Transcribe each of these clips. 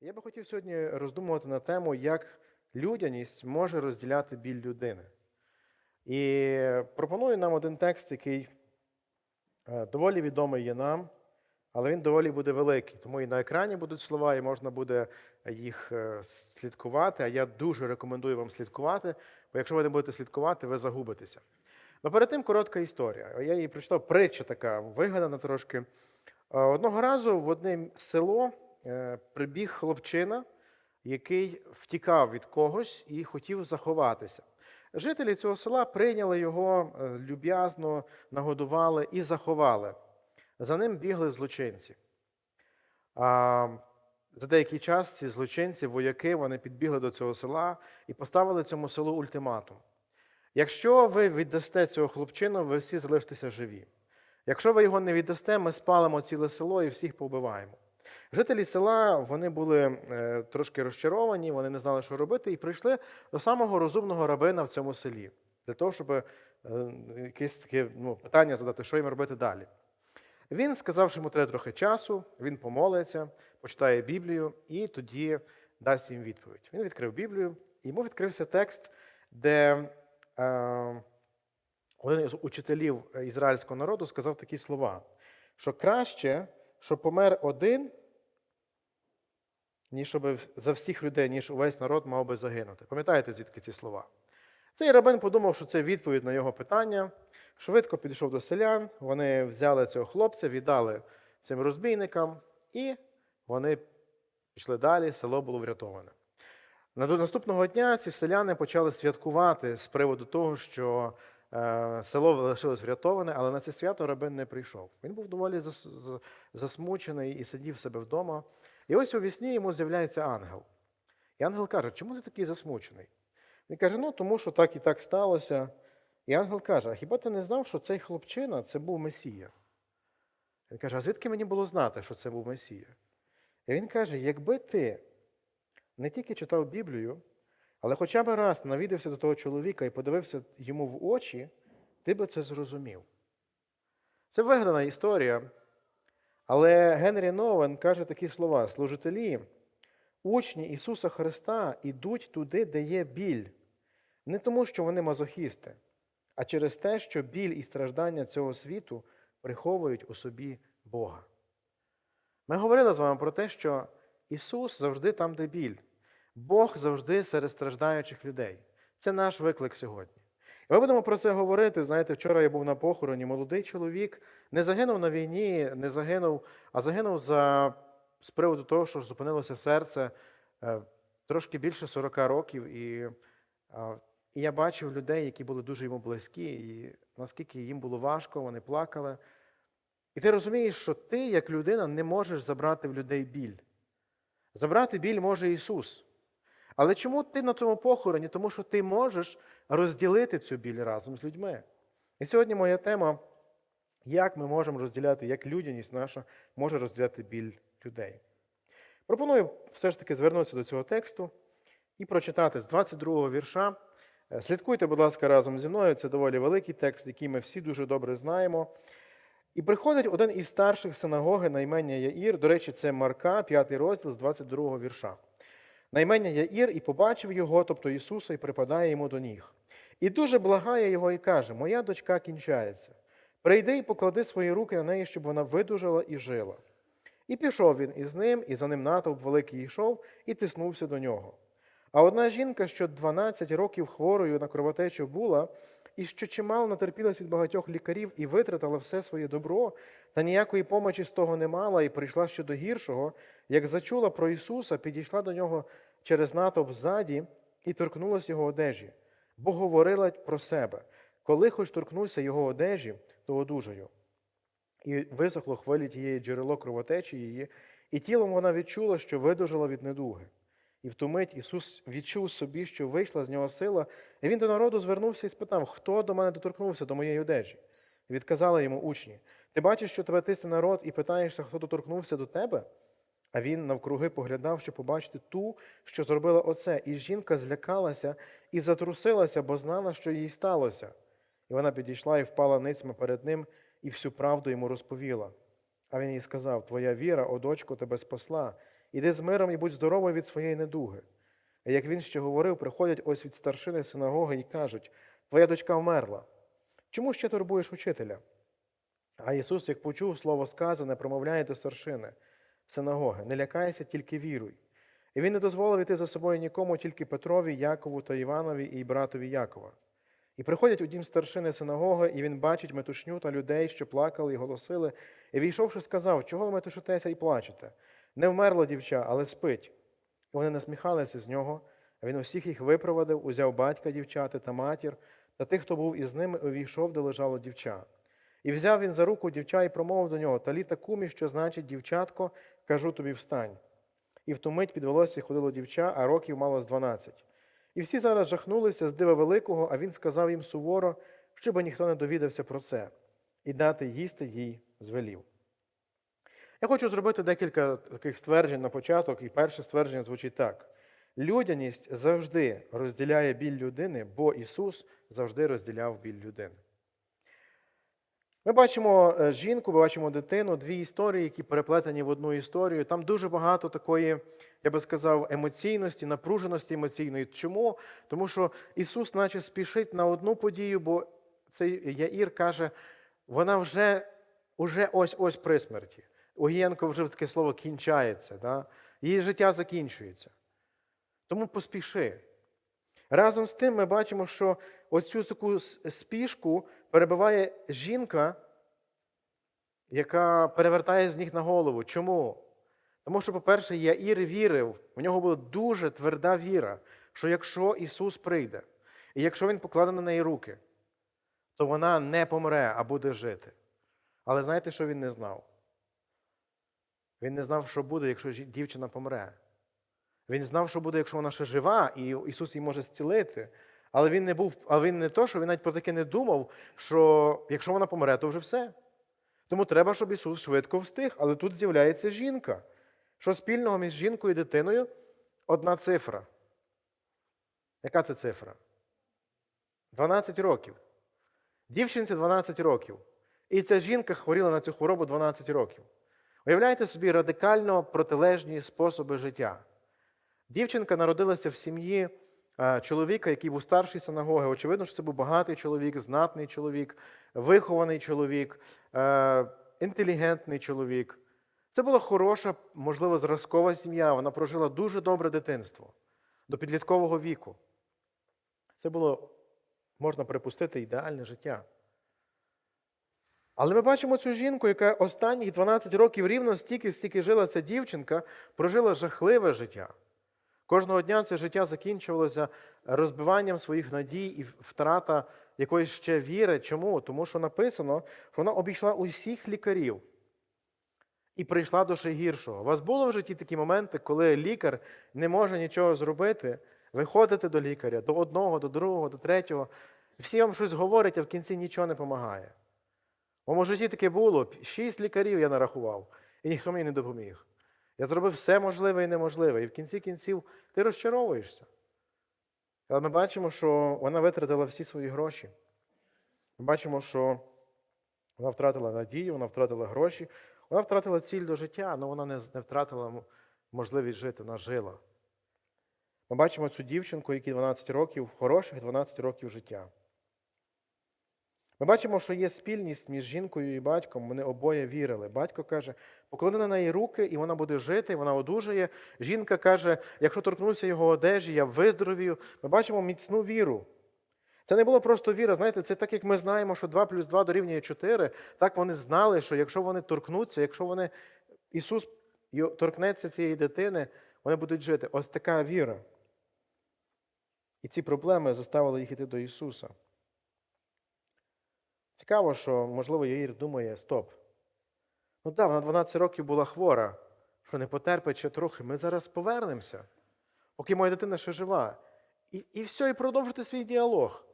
Я би хотів сьогодні роздумувати на тему, як людяність може розділяти біль людини. І пропоную нам один текст, який е, доволі відомий є нам, але він доволі буде великий. Тому і на екрані будуть слова, і можна буде їх е, слідкувати. А я дуже рекомендую вам слідкувати, бо якщо ви не будете слідкувати, ви загубитеся. Но перед тим коротка історія. Я її прочитав, притча така, вигадана трошки. Е, Одного разу в одне село прибіг хлопчина, який втікав від когось і хотів заховатися. Жителі цього села прийняли його е, люб'язно, нагодували і заховали. За ним бігли злочинці. А за деякий час ці злочинці, вояки, вони підбігли до цього села і поставили цьому селу ультиматум. Якщо ви віддасте цього хлопчину, ви всі залишитеся живі. Якщо ви його не віддасте, ми спалимо ціле село і всіх побиваємо. Жителі села вони були е, трошки розчаровані, вони не знали, що робити, і прийшли до самого розумного рабина в цьому селі для того, щоб е, якесь таке ну, питання задати, що їм робити далі. Він сказав, що йому треба трохи часу, він помолиться, почитає Біблію і тоді дасть їм відповідь. Він відкрив Біблію, і йому відкрився текст, де е, один із учителів ізраїльського народу сказав такі слова, що краще, щоб помер один, ніж за всіх людей, ніж увесь народ мав би загинути. Пам'ятаєте, звідки ці слова? Цей рабин подумав, що це відповідь на його питання. Швидко підійшов до селян, вони взяли цього хлопця, віддали цим розбійникам, і вони пішли далі, село було врятоване. Наступного дня ці селяни почали святкувати з приводу того, що село залишилось врятоване, але на це свято рабин не прийшов. Він був доволі засмучений і сидів себе вдома. І ось у вісні йому з'являється ангел. І ангел каже: чому ти такий засмучений? Він каже: ну тому що так і так сталося. І ангел каже: а хіба ти не знав, що цей хлопчина це був Месія? Він каже: а звідки мені було знати, що це був Месія? І він каже: якби ти не тільки читав Біблію, але хоча б раз навідався до того чоловіка і подивився йому в очі, ти би це зрозумів. Це вигадана історія. Але Генрі Новен каже такі слова: служителі, учні Ісуса Христа ідуть туди, де є біль, не тому, що вони мазохісти, а через те, що біль і страждання цього світу приховують у собі Бога. Ми говорили з вами про те, що Ісус завжди там, де біль. Бог завжди серед страждаючих людей. Це наш виклик сьогодні. І ми будемо про це говорити. Знаєте, вчора я був на похороні. Молодий чоловік не загинув на війні, не загинув, а загинув за, з приводу того, що зупинилося серце е, трошки більше 40 років. І, і я бачив людей, які були дуже йому близькі, і наскільки їм було важко, вони плакали. І ти розумієш, що ти, як людина, не можеш забрати в людей біль. Забрати біль може Ісус. Але чому ти на тому похороні? Тому що ти можеш розділити цю біль разом з людьми. І сьогодні моя тема, як ми можемо розділяти, як людяність наша може розділяти біль людей. Пропоную все ж таки звернутися до цього тексту і прочитати з 22-го вірша. Е, Слідкуйте, будь ласка, разом зі мною. Це доволі великий текст, який ми всі дуже добре знаємо. І приходить один із старших синагоги на імення Яїр. До речі, це Марка, 5 розділ з 22 вірша. На імення Яїр і побачив його, тобто Ісуса, і припадає йому до ніг. І дуже благає його і каже: Моя дочка кінчається. Прийди і поклади свої руки на неї, щоб вона видужала і жила. І пішов він із ним, і за ним натовп великий йшов, і тиснувся до нього. А одна жінка, що 12 років хворою на кровотечу була, і що чимало натерпілась від багатьох лікарів і витратила все своє добро, та ніякої помочі з того не мала, і прийшла ще до гіршого, як зачула про Ісуса, підійшла до нього через натовп ззаді і торкнулась його одежі, бо говорила про себе. Коли хоч торкнувся його одежі, то одужаю. І висохло хвилі тієї джерело кровотечі її, і тілом вона відчула, що видужала від недуги. І в ту мить Ісус відчув собі, що вийшла з нього сила, і він до народу звернувся і спитав, хто до мене доторкнувся до моєї одежі. І відказали йому учні: Ти бачиш, що тебе тисне народ, і питаєшся, хто доторкнувся до тебе? А він навкруги поглядав, щоб побачити ту, що зробила оце. І жінка злякалася і затрусилася, бо знала, що їй сталося. І вона підійшла і впала ницьми перед ним, і всю правду йому розповіла. А він їй сказав: Твоя віра, о дочко, тебе спасла, Іди з миром і будь здоровий від своєї недуги. І як він ще говорив, приходять ось від старшини синагоги і кажуть: Твоя дочка вмерла. Чому ще турбуєш учителя? А Ісус, як почув слово сказане, промовляє до старшини синагоги: Не лякайся, тільки віруй. І він не дозволив іти за собою нікому, тільки Петрові, Якову та Іванові і братові Якова. І приходять у дім старшини синагоги, і він бачить метушню та людей, що плакали і голосили, і війшовши, сказав, чого ви метушитеся і плачете? Не вмерло дівча, але спить. Вони насміхалися з нього, а він усіх їх випровадив, узяв батька дівчати та матір, та тих, хто був із ними, увійшов, де лежало дівча. І взяв він за руку дівча і промовив до нього Таліта кумі, що значить дівчатко, кажу тобі встань. І в ту мить під волосся ходило дівча, а років мало з дванадцять. І всі зараз жахнулися з дива великого, а він сказав їм суворо, щоби ніхто не довідався про це, і дати їсти їй звелів. Я хочу зробити декілька таких стверджень на початок, і перше ствердження звучить так: людяність завжди розділяє біль людини, бо Ісус завжди розділяв біль людини. Ми бачимо е, жінку, ми бачимо дитину, дві історії, які переплетені в одну історію. Там дуже багато такої, я би сказав, емоційності, напруженості емоційної. Чому? Тому що Ісус, наче спішить на одну подію, бо цей Яїр каже, вона вже, вже ось-ось при смерті. Огієнко вже таке слово кінчається, да? її життя закінчується. Тому поспіши. Разом з тим ми бачимо, що оцю таку спішку перебиває жінка, яка перевертає з ніг на голову. Чому? Тому що, по-перше, Яїр вірив, у нього була дуже тверда віра, що якщо Ісус прийде, і якщо Він покладе на неї руки, то вона не помре, а буде жити. Але знаєте, що він не знав? Він не знав, що буде, якщо дівчина помре. Він знав, що буде, якщо вона ще жива, і Ісус її може зцілити. Але він не був, але він не то, що він навіть про таке не думав, що якщо вона помре, то вже все. Тому треба, щоб Ісус швидко встиг. Але тут з'являється жінка. Що спільного між жінкою і дитиною? Одна цифра. Яка це цифра? 12 років. Дівчинці 12 років. І ця жінка хворіла на цю хворобу 12 років. Уявляєте собі радикально протилежні способи життя. Дівчинка народилася в сім'ї чоловіка, який був старший синагоги. Очевидно, що це був багатий чоловік, знатний чоловік, вихований чоловік, інтелігентний чоловік. Це була хороша, можливо, зразкова сім'я. Вона прожила дуже добре дитинство до підліткового віку. Це було, можна припустити, ідеальне життя. Але ми бачимо цю жінку, яка останніх 12 років рівно стільки, стільки жила ця дівчинка, прожила жахливе життя. Кожного дня це життя закінчувалося розбиванням своїх надій і втрата якоїсь ще віри. Чому? Тому що написано, що вона обійшла усіх лікарів і прийшла до ще гіршого. У вас було в житті такі моменти, коли лікар не може нічого зробити, ви ходите до лікаря, до одного, до другого, до третього. Всі вам щось говорять, а в кінці нічого не допомагає. У моєму житті таке було, шість лікарів я нарахував, і ніхто мені не допоміг. Я зробив все можливе і неможливе, і в кінці кінців ти розчаровуєшся. Але ми бачимо, що вона витратила всі свої гроші. Ми бачимо, що вона втратила надію, вона втратила гроші, вона втратила ціль до життя, але вона не, не втратила можливість жити, вона жила. Ми бачимо цю дівчинку, якій 12 років, хороших 12 років життя. Ми бачимо, що є спільність між жінкою і батьком. Вони обоє вірили. Батько каже, поклади на неї руки, і вона буде жити, вона одужає. Жінка каже, якщо торкнуся його одежі, я виздоровію. Ми бачимо міцну віру. Це не було просто віра. Знаєте, це так, як ми знаємо, що 2 плюс 2 дорівнює 4. Так вони знали, що якщо вони торкнуться, якщо вони Ісус торкнеться цієї дитини, вони будуть жити. Ось така віра. І ці проблеми заставили їх іти до Ісуса. Цікаво, що, можливо, Яїр думає, стоп. Ну так, вона 12 років була хвора, що не потерпить ще трохи. Ми зараз повернемося, поки моя дитина ще жива. І і все, і продовжити свій діалог.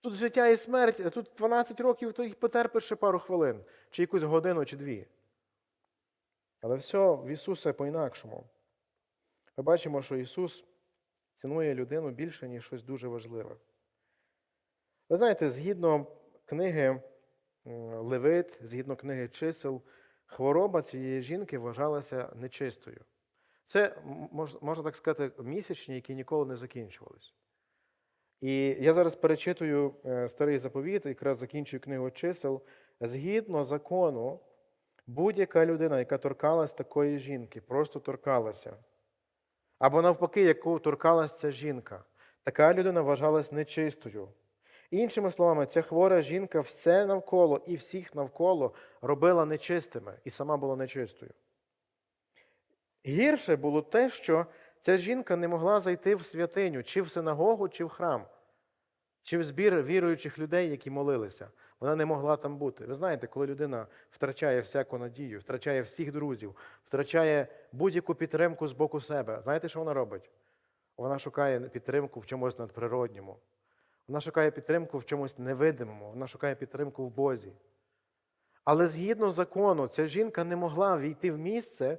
Тут життя і смерть, а тут 12 років, то їх потерпиш ще пару хвилин, чи якусь годину, чи дві. Але все в Ісуса по-інакшому. Ми бачимо, що Ісус цінує людину більше, ніж щось дуже важливе. Ви знаєте, згідно книги Левит, згідно книги чисел, хвороба цієї жінки вважалася нечистою. Це можна так сказати, місячні, які ніколи не закінчувались. І я зараз перечитую е, старий заповіт, якраз закінчую книгу чисел. Згідно закону, будь-яка людина, яка торкалась такої жінки, просто торкалася. Або навпаки, яку торкалась ця жінка, така людина вважалась нечистою. Іншими словами, ця хвора жінка все навколо і всіх навколо робила нечистими, і сама була нечистою. Гірше було те, що ця жінка не могла зайти в святиню, чи в синагогу, чи в храм, чи в збір віруючих людей, які молилися. Вона не могла там бути. Ви знаєте, коли людина втрачає всяку надію, втрачає всіх друзів, втрачає будь-яку підтримку з боку себе, знаєте, що вона робить? Вона шукає підтримку в чомусь надприродньому. Вона шукає підтримку в чомусь невидимому, вона шукає підтримку в Бозі. Але згідно закону, ця жінка не могла війти в місце,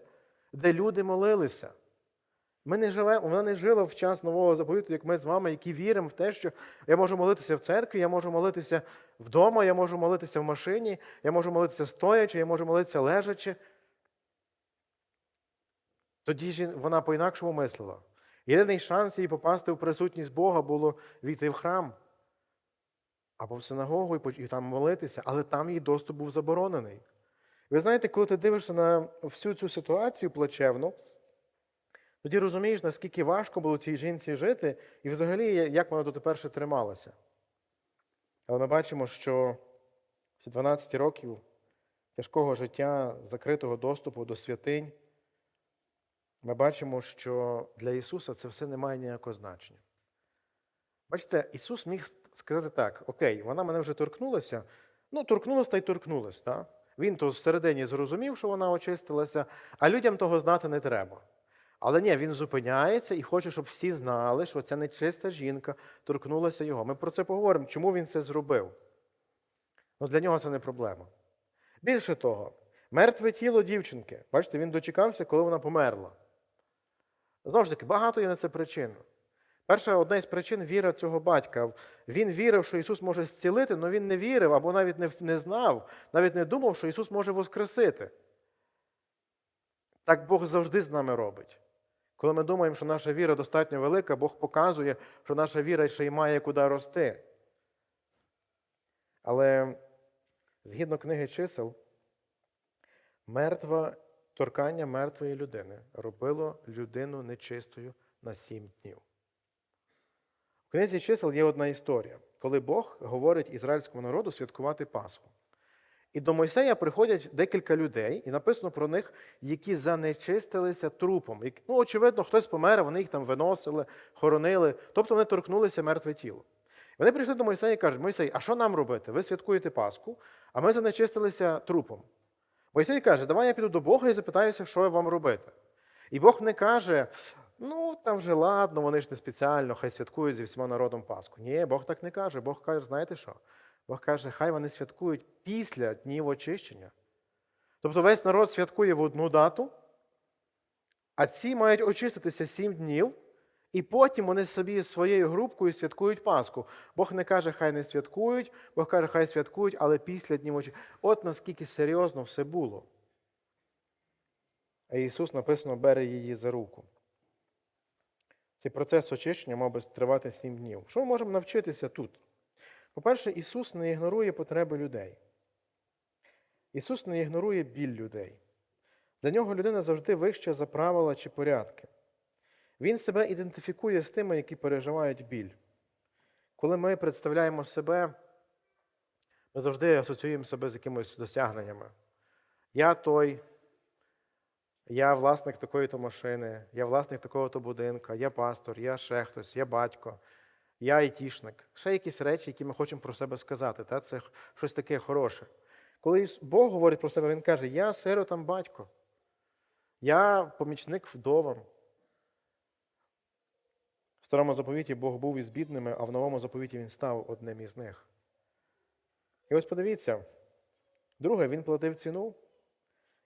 де люди молилися. Ми не живемо, вона не жила в час нового заповіту, як ми з вами, які віримо в те, що я можу молитися в церкві, я можу молитися вдома, я можу молитися в машині, я можу молитися стоячи, я можу молитися лежачи. Тоді вона по-інакшому мислила. Єдиний шанс їй попасти в присутність Бога було війти в храм або в синагогу і там молитися, але там їй доступ був заборонений. Ви знаєте, коли ти дивишся на всю цю ситуацію плачевну, тоді розумієш, наскільки важко було цій жінці жити, і взагалі, як вона дотепер ще трималася. Але ми бачимо, що ці 12 років тяжкого життя, закритого доступу до святинь, ми бачимо, що для Ісуса це все не має ніякого значення. Бачите, Ісус міг сказати так: Окей, вона мене вже торкнулася, ну, торкнулася та й торкнулася. Так? Він то всередині зрозумів, що вона очистилася, а людям того знати не треба. Але ні, він зупиняється і хоче, щоб всі знали, що ця нечиста жінка торкнулася його. Ми про це поговоримо, чому він це зробив. Ну, для нього це не проблема. Більше того, мертве тіло дівчинки, бачите, він дочекався, коли вона померла. Знову ж таки, багато є на це причин. Перша одна із причин віра цього батька. Він вірив, що Ісус може зцілити, але він не вірив або навіть не, не знав, навіть не думав, що Ісус може воскресити. Так Бог завжди з нами робить. Коли ми думаємо, що наша віра достатньо велика, Бог показує, що наша віра ще й має куди рости. Але згідно книги чисел, мертва, торкання мертвої людини робило людину нечистою на сім днів. В книзі чисел є одна історія, коли Бог говорить ізраїльському народу святкувати Пасху. І до Мойсея приходять декілька людей, і написано про них, які занечистилися трупом. Ну, очевидно, хтось помер, вони їх там виносили, хоронили, тобто вони торкнулися мертве тіло. Вони прийшли до Мойсея і кажуть: Мойсей, а що нам робити? Ви святкуєте Пасху, а ми занечистилися трупом. Мойсей каже, давай я піду до Бога і запитаюся, що вам робити. І Бог не каже, ну там вже ладно, вони ж не спеціально, хай святкують зі всіма народом Пасху. Ні, Бог так не каже. Бог каже, знаєте що? Бог каже, хай вони святкують після днів очищення. Тобто весь народ святкує в одну дату, а ці мають очиститися сім днів, і потім вони собі своєю групкою святкують Пасху. Бог не каже, хай не святкують, Бог каже, хай святкують, але після днів очищення. От наскільки серйозно все було. А Ісус написано, бере її за руку. Цей процес очищення мав би тривати сім днів. Що ми можемо навчитися тут? По-перше, Ісус не ігнорує потреби людей. Ісус не ігнорує біль людей. Для нього людина завжди вища за правила чи порядки. Він себе ідентифікує з тими, які переживають біль. Коли ми представляємо себе, ми завжди асоціюємо себе з якимись досягненнями. Я той, я власник такої-то машини, я власник такого-то будинка, я пастор, я ще хтось, я батько, я айтішник. Ще якісь речі, які ми хочемо про себе сказати. Та? Це щось таке хороше. Коли Бог говорить про себе, Він каже, я сиротам батько, я помічник вдовам. Старому заповіті Бог був із бідними, а в новому заповіті Він став одним із них. І ось подивіться, друге, він платив ціну.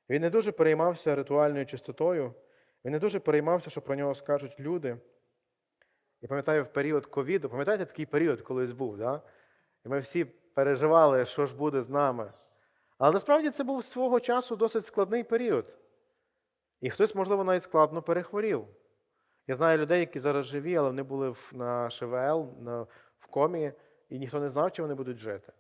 Він не дуже переймався ритуальною чистотою, він не дуже переймався, що про нього скажуть люди. Я пам'ятаю, в період ковіду, пам'ятаєте такий період колись був, да? і ми всі переживали, що ж буде з нами. Але насправді це був свого часу досить складний період. І хтось, можливо, навіть складно перехворів. Я знаю людей, які зараз живі, але вони були на ШВЛ, на, в комі, і ніхто не знав, чи вони будуть жити.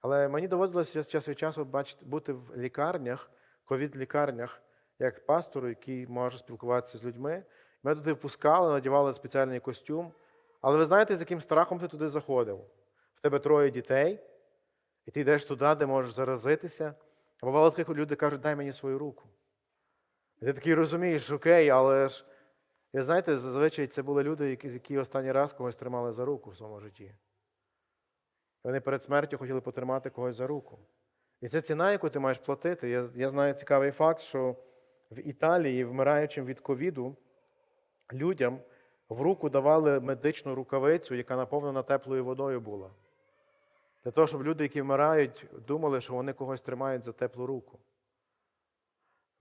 Але мені доводилося час від часу бачити, бути в лікарнях, ковід-лікарнях, як пастору, який може спілкуватися з людьми. Мене туди впускали, надівали спеціальний костюм. Але ви знаєте, з яким страхом ти туди заходив? В тебе троє дітей, і ти йдеш туди, де можеш заразитися. А бувало таке, коли люди кажуть, дай мені свою руку. І ти такий розумієш, окей, але ж, ви знаєте, зазвичай це були люди, які, які останній раз когось тримали за руку в своєму житті. Вони перед смертю хотіли потримати когось за руку. І це ціна, яку ти маєш платити. Я, я знаю цікавий факт, що в Італії, вмираючим від ковіду, людям в руку давали медичну рукавицю, яка наповнена теплою водою була. Для того, щоб люди, які вмирають, думали, що вони когось тримають за теплу руку.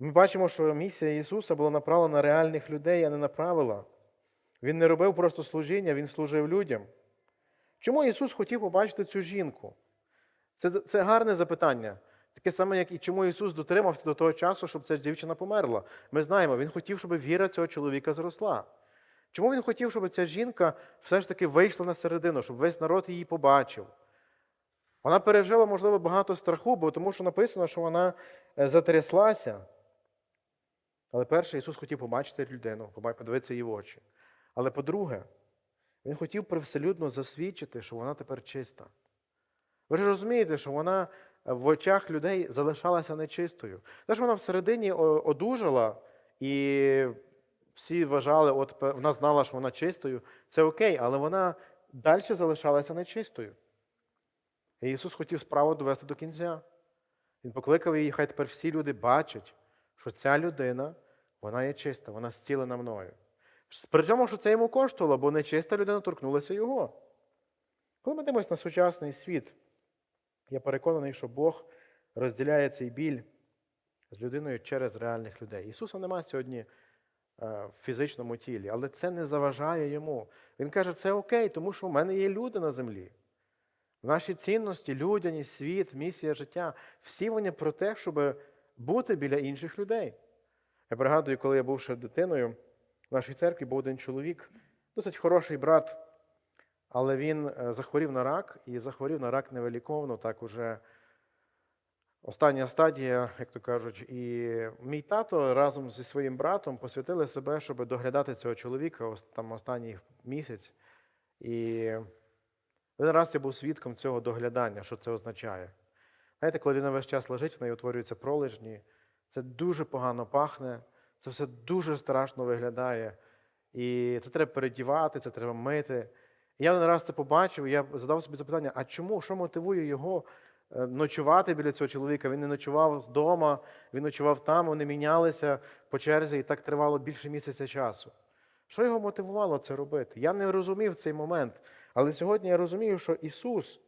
Ми бачимо, що місія Ісуса була направлена на реальних людей, а не на правила. Він не робив просто служіння, Він служив людям. Чому Ісус хотів побачити цю жінку? Це, це гарне запитання. Таке саме, як і чому Ісус дотримався до того часу, щоб ця дівчина померла. Ми знаємо, Він хотів, щоб віра цього чоловіка зросла. Чому він хотів, щоб ця жінка все ж таки вийшла на середину, щоб весь народ її побачив? Вона пережила, можливо, багато страху, бо тому що написано, що вона е, затряслася. Але перше, Ісус хотів побачити людину, подивитися її в очі. Але по-друге, Він хотів привселюдно засвідчити, що вона тепер чиста. Ви ж розумієте, що вона в очах людей залишалася нечистою. Те, що вона всередині одужала, і всі вважали, от вона знала, що вона чистою, це окей, але вона далі залишалася нечистою. І Ісус хотів справу довести до кінця. Він покликав її, хай тепер всі люди бачать, що ця людина, вона є чиста, вона зцілена мною. При тому, що це йому коштувало, бо нечиста людина торкнулася його. Коли ми дивимося на сучасний світ, я переконаний, що Бог розділяє цей біль з людиною через реальних людей. Ісуса нема сьогодні е, в фізичному тілі, але це не заважає йому. Він каже, це окей, тому що в мене є люди на землі. Наші цінності, людяність, світ, місія життя всі вони про те, щоб бути біля інших людей. Я пригадую, коли я був ще дитиною, в нашій церкві був один чоловік, досить хороший брат, але він е, захворів на рак і захворів на рак невиліковно, так уже остання стадія, як то кажуть. І мій тато разом зі своїм братом посвятили себе, щоб доглядати цього чоловіка там останній місяць. І один раз я був свідком цього доглядання, що це означає. Знаєте, коли людина весь час лежить, в неї утворюються пролежні, це дуже погано пахне, це все дуже страшно виглядає. І це треба передівати, це треба мити. І я один раз це побачив, і я задав собі запитання: а чому, що мотивує його е, ночувати біля цього чоловіка? Він не ночував вдома, він ночував там, вони мінялися по черзі, і так тривало більше місяця часу. Що його мотивувало це робити? Я не розумів цей момент. Але сьогодні я розумію, що Ісус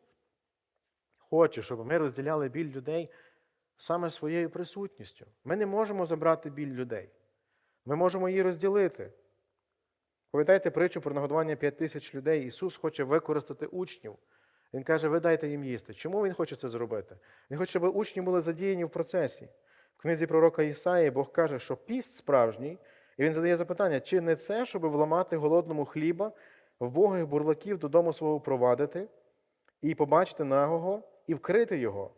хоче, щоб ми розділяли біль людей саме своєю присутністю. Ми не можемо забрати біль людей. Ми можемо її розділити. Пам'ятаєте притчу про нагодування 5 тисяч людей? Ісус хоче використати учнів. Він каже, ви дайте їм їсти. Чому Він хоче це зробити? Він хоче, щоб учні були задіяні в процесі. В книзі пророка Ісаї Бог каже, що піст справжній, і він задає запитання, чи не це, щоб вламати голодному хліба, вбогих бурлаків додому свого провадити, і побачити нагого, і вкрити його.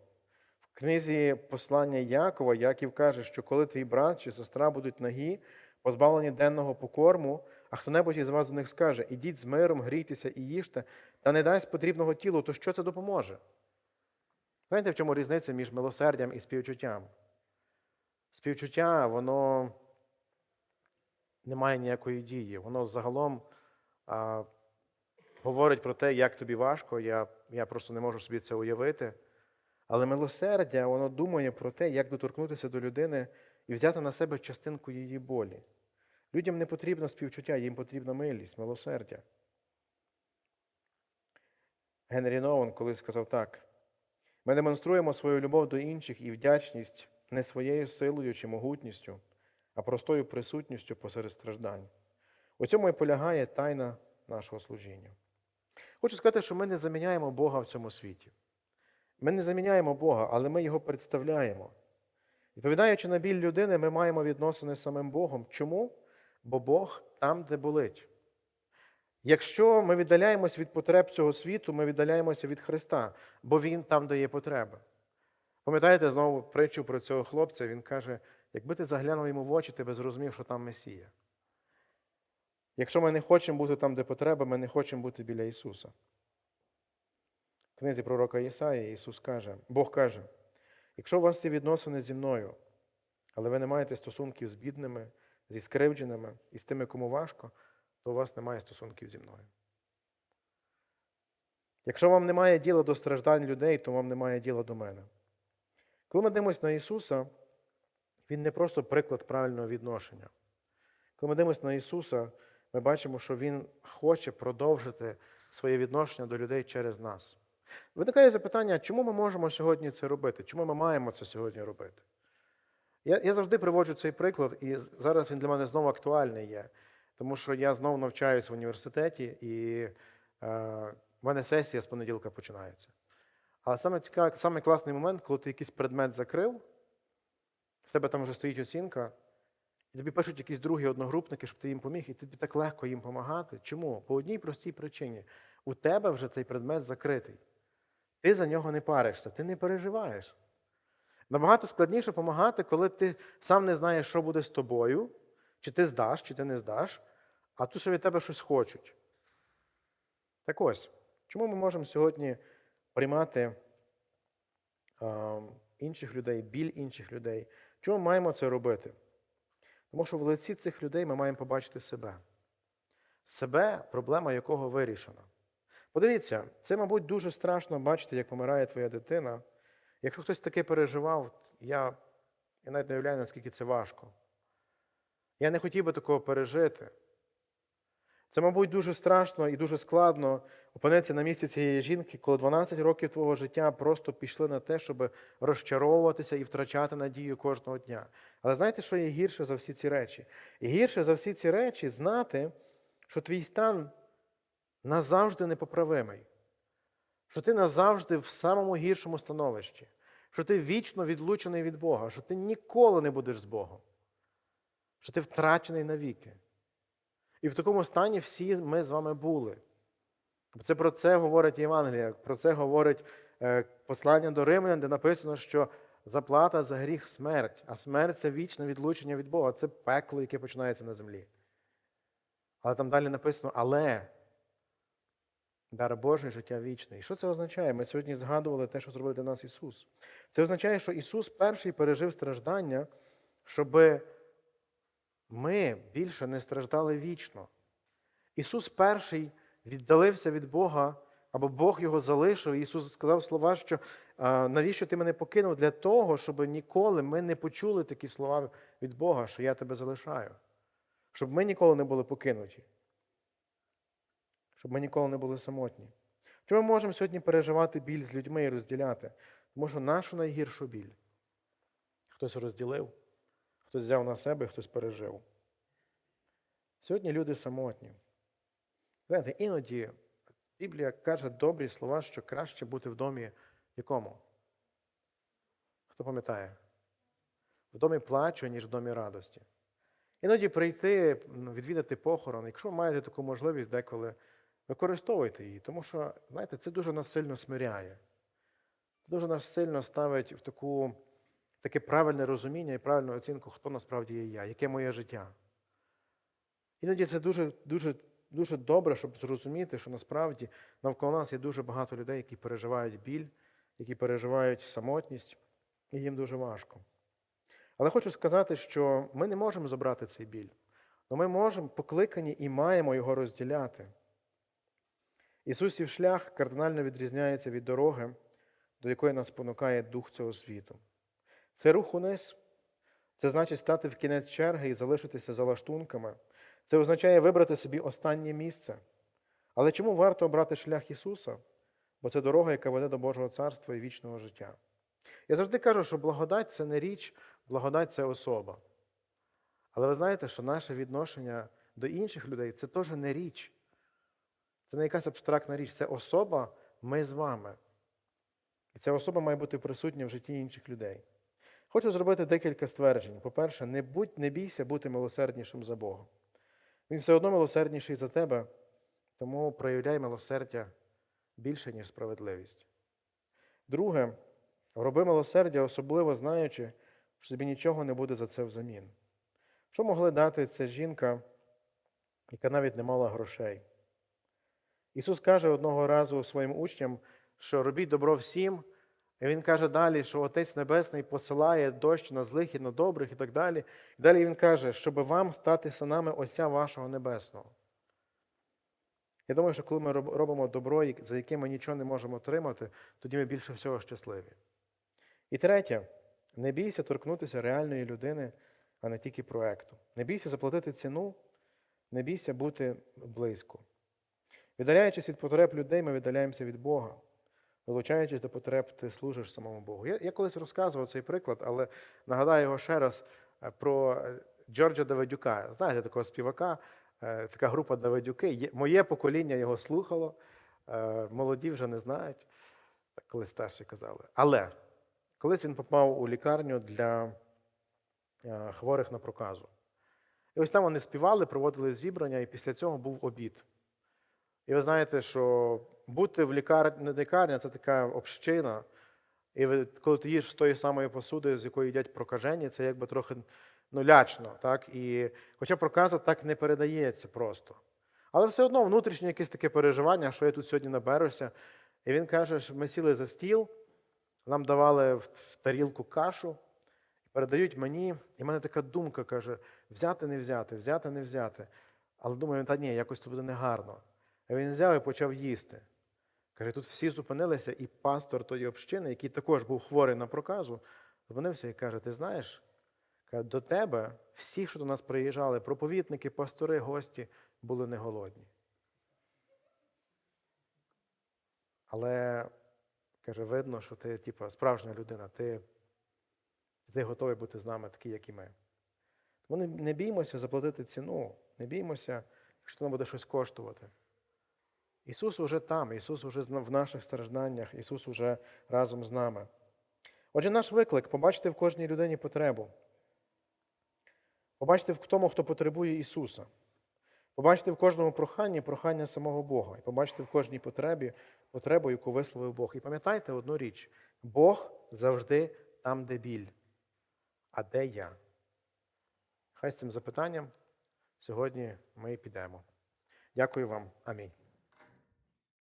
Книзі послання Якова Яків каже, що коли твій брат чи сестра будуть нагі, позбавлені денного покорму, а хто-небудь із вас до них скаже: ідіть з миром, грійтеся і їжте, та не дасть потрібного тілу, то що це допоможе? Знаєте, в чому різниця між милосердям і співчуттям? Співчуття, воно не має ніякої дії. Воно загалом а, говорить про те, як тобі важко, я, я просто не можу собі це уявити. Але милосердя, воно думає про те, як доторкнутися до людини і взяти на себе частинку її болі. Людям не потрібно співчуття, їм потрібна милість, милосердя. Генрі Нован колись сказав так: ми демонструємо свою любов до інших і вдячність не своєю силою чи могутністю, а простою присутністю посеред страждань. У цьому і полягає тайна нашого служіння. Хочу сказати, що ми не заміняємо Бога в цьому світі. Ми не заміняємо Бога, але ми Його представляємо. Відповідаючи на біль людини, ми маємо відносини з самим Богом. Чому? Бо Бог там, де болить. Якщо ми віддаляємося від потреб цього світу, ми віддаляємося від Христа, бо Він там дає потреби. Пам'ятаєте знову притчу про цього хлопця? Він каже: якби ти заглянув йому в очі, ти би зрозумів, що там Месія. Якщо ми не хочемо бути там, де потреба, ми не хочемо бути біля Ісуса. Книзі пророка Ісаї Ісус каже, Бог каже, якщо у вас є відносини зі мною, але ви не маєте стосунків з бідними, зі скривдженими і з тими, кому важко, то у вас немає стосунків зі мною. Якщо вам немає діла до страждань людей, то вам немає діла до мене. Коли ми дивимося на Ісуса, Він не просто приклад правильного відношення. Коли ми дивимося на Ісуса, ми бачимо, що Він хоче продовжити своє відношення до людей через нас. Виникає запитання, чому ми можемо сьогодні це робити? Чому ми маємо це сьогодні робити? Я я завжди приводжу цей приклад, і зараз він для мене знову актуальний є, тому що я знову навчаюся в університеті, і е, в мене сесія з понеділка починається. Але саме цікавий, саме класний момент, коли ти якийсь предмет закрив, в тебе там вже стоїть оцінка, і тобі пишуть якісь другі одногрупники, щоб ти їм поміг, і тобі так легко їм допомагати. Чому? По одній простій причині. У тебе вже цей предмет закритий. Ти за нього не паришся, ти не переживаєш. Набагато складніше допомагати, коли ти сам не знаєш, що буде з тобою, чи ти здаш, чи ти не здаш, а тут ще від тебе щось хочуть. Так ось, чому ми можемо сьогодні приймати е, інших людей, біль інших людей? Чому ми маємо це робити? Тому що в лиці цих людей ми маємо побачити себе. Себе, проблема якого вирішена. Подивіться, це, мабуть, дуже страшно бачити, як помирає твоя дитина. Якщо хтось таке переживав, я, я навіть не уявляю, наскільки це важко. Я не хотів би такого пережити. Це, мабуть, дуже страшно і дуже складно опинитися на місці цієї жінки, коли 12 років твого життя просто пішли на те, щоб розчаровуватися і втрачати надію кожного дня. Але знаєте, що є гірше за всі ці речі? І гірше за всі ці речі знати, що твій стан назавжди непоправимий, що ти назавжди в самому гіршому становищі, що ти вічно відлучений від Бога, що ти ніколи не будеш з Богом, що ти втрачений навіки. І в такому стані всі ми з вами були. Це про це говорить Євангелія, про це говорить е, послання до Римлян, де написано, що заплата за гріх смерть, а смерть це вічне відлучення від Бога, це пекло, яке починається на землі. Але там далі написано, але дар Божий життя вічне. І що це означає? Ми сьогодні згадували те, що зробив для нас Ісус. Це означає, що Ісус перший пережив страждання, щоб ми більше не страждали вічно. Ісус перший віддалився від Бога, або Бог його залишив. І Ісус сказав слова, що навіщо ти мене покинув? Для того, щоб ніколи ми не почули такі слова від Бога, що я тебе залишаю. Щоб ми ніколи не були покинуті. Щоб ми ніколи не були самотні. Чому ми можемо сьогодні переживати біль з людьми і розділяти? Тому що нашу найгіршу біль хтось розділив. Хтось взяв на себе, хтось пережив. Сьогодні люди самотні. Знаєте, іноді Біблія каже добрі слова, що краще бути в домі якому? Хто пам'ятає? В домі плачу, ніж в домі радості. Іноді прийти, відвідати похорон, якщо ви маєте таку можливість деколи, використовуйте її, тому що, знаєте, це дуже нас сильно смиряє. Це дуже нас сильно ставить в таку таке правильне розуміння і правильну оцінку, хто насправді є я, яке моє життя. Іноді це дуже дуже, дуже добре, щоб зрозуміти, що насправді навколо нас є дуже багато людей, які переживають біль, які переживають самотність, і їм дуже важко. Але хочу сказати, що ми не можемо забрати цей біль, але ми можемо покликані і маємо його розділяти. Ісусів шлях кардинально відрізняється від дороги, до якої нас спонукає дух цього світу. Це рух униз. Це значить стати в кінець черги і залишитися за лаштунками. Це означає вибрати собі останнє місце. Але чому варто обрати шлях Ісуса? Бо це дорога, яка веде до Божого царства і вічного життя. Я завжди кажу, що благодать це не річ, благодать це особа. Але ви знаєте, що наше відношення до інших людей це теж не річ. Це не якась абстрактна річ, це особа ми з вами. І ця особа має бути присутня в житті інших людей. Хочу зробити декілька стверджень. По-перше, не, будь, не бійся бути милосерднішим за Бога. Він все одно милосердніший за тебе, тому проявляй милосердя більше, ніж справедливість. Друге, роби милосердя, особливо знаючи, що тобі нічого не буде за це взамін. Що могли дати ця жінка, яка навіть не мала грошей? Ісус каже одного разу своїм учням, що робіть добро всім. І Він каже далі, що Отець Небесний посилає дощ на злих і на добрих і так далі. І далі Він каже, щоб вам стати синами Отця вашого Небесного. Я думаю, що коли ми робимо добро, за яке ми нічого не можемо отримати, тоді ми більше всього щасливі. І третє, не бійся торкнутися реальної людини, а не тільки проекту. Не бійся заплатити ціну, не бійся бути близько. Віддаляючись від потреб людей, ми віддаляємося від Бога. Долучаючись до потреб, ти служиш самому Богу. Я, я колись розказував цей приклад, але нагадаю його ще раз е, про е, Джорджа Давидюка. Знаєте, такого співака, е, така група Давидюки. Моє покоління його слухало, молоді вже не знають, так колись старші казали. Але колись він попав у лікарню для хворих на проказу. І ось там вони співали, проводили зібрання, і після цього був обід. І ви знаєте, що бути в лікарні, лікарня це така община. І коли ти їш з тої самої посуди, з якої їдять прокажені, це якби трохи ну, лячно. Так? І, хоча проказа так не передається просто. Але все одно внутрішнє якесь таке переживання, що я тут сьогодні наберуся. І він каже, що ми сіли за стіл, нам давали в в тарілку кашу, передають мені, і в мене така думка каже: взяти, не взяти, взяти, не взяти. Але думаю, та ні, якось це буде негарно. Він взяв і почав їсти. Каже, тут всі зупинилися, і пастор тої общини, який також був хворий на проказу, зупинився і каже: Ти знаєш, до тебе всі, що до нас приїжджали, проповідники, пастори, гості, були не голодні. Але каже, видно, що ти типу, справжня людина, ти, ти готовий бути з нами такий, як і ми. Тому не біймося заплатити ціну, не біймося, якщо нам буде щось коштувати. Ісус уже там, Ісус уже в наших стражданнях, Ісус уже разом з нами. Отже, наш виклик побачити в кожній людині потребу. Побачити в тому, хто потребує Ісуса. Побачити в кожному проханні прохання самого Бога. І побачити в кожній потребі потребу, яку висловив Бог. І пам'ятайте одну річ: Бог завжди там, де біль. А де я? Хай з цим запитанням сьогодні ми підемо. Дякую вам. Амінь.